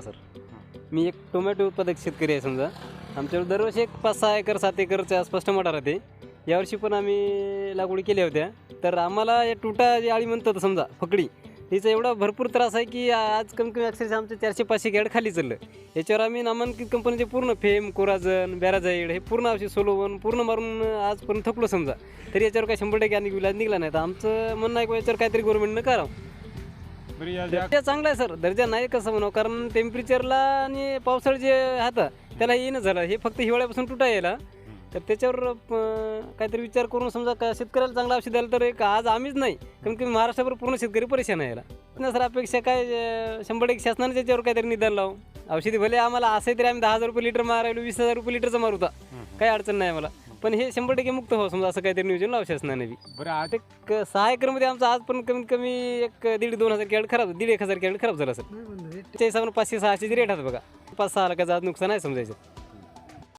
Sir? मी एक tomato उत्पादक शेतकरी आहे समजा. आमच्यावर दरवर्षी एक पाच सहा एकर सात एकरच्या आसपास टमाटा राहते. यावर्षी पण आम्ही लागवडी केल्या होत्या. तर आम्हाला या तुटा जी आळी म्हणतात समजा फकडी तिचा एवढा भरपूर त्रास आहे की आज कमी कमी अक्षरशः आमचं चारशे पाचशे गॅड खाली चाललं. याच्यावर आम्ही नामांकित कंपनीचे पूर्ण फेम कोराजन बॅराजाईड हे पूर्ण औषध सोलोवन पूर्ण मारून आजपर्यंत थकलो समजा. तरी याच्यावर काही शंभर टक्के आणि विलाज निघाला नाही. तर आमचं म्हणणं आहे याच्यावर काहीतरी गव्हर्नमेंटनं करावं. बरं या दर्जा चांगला आहे सर. दर्जा नाही कसं म्हणावं? कारण टेम्परेचरला आणि पावसाळा जे हातं त्याला येणं झालं. हे फक्त हिवाळ्यापासून तुटा यायला. तर त्याच्यावर अं, काहीतरी विचार करून समजा का शेतकऱ्याला चांगलं औषध द्यायला तर एक आज आम्हीच नाही. कमीत कमी महाराष्ट्राभर पूर्ण शेतकरी परेशान आहे याला. ना सर अपेक्षा काय अं, शंभर टक्के शासनाने त्याच्यावर काहीतरी निदान लावू औषधी भले आम्हाला असे तरी आम्ही दहा हजार रुपये लिटर मारायलो वीस हजार रुपये लिटरचा मारू होता काही अडचण नाही आम्हाला. पण हे शंभर टक्के मुक्त हो समजा असं काहीतरी नियोजन लावू शासनाने बी. बरं आज एक सहा एकरमध्ये आमचं आज पण कमीत कमी एक दीड दोन हजार कॅरेट खराब दीड एक हजार कॅरेट खराब झाला सर त्या हिशोबाने पाचशे सहाशे रेट आहेत बघा. पाच सहा लाखाचं आज नुकसान आहे समजायचं.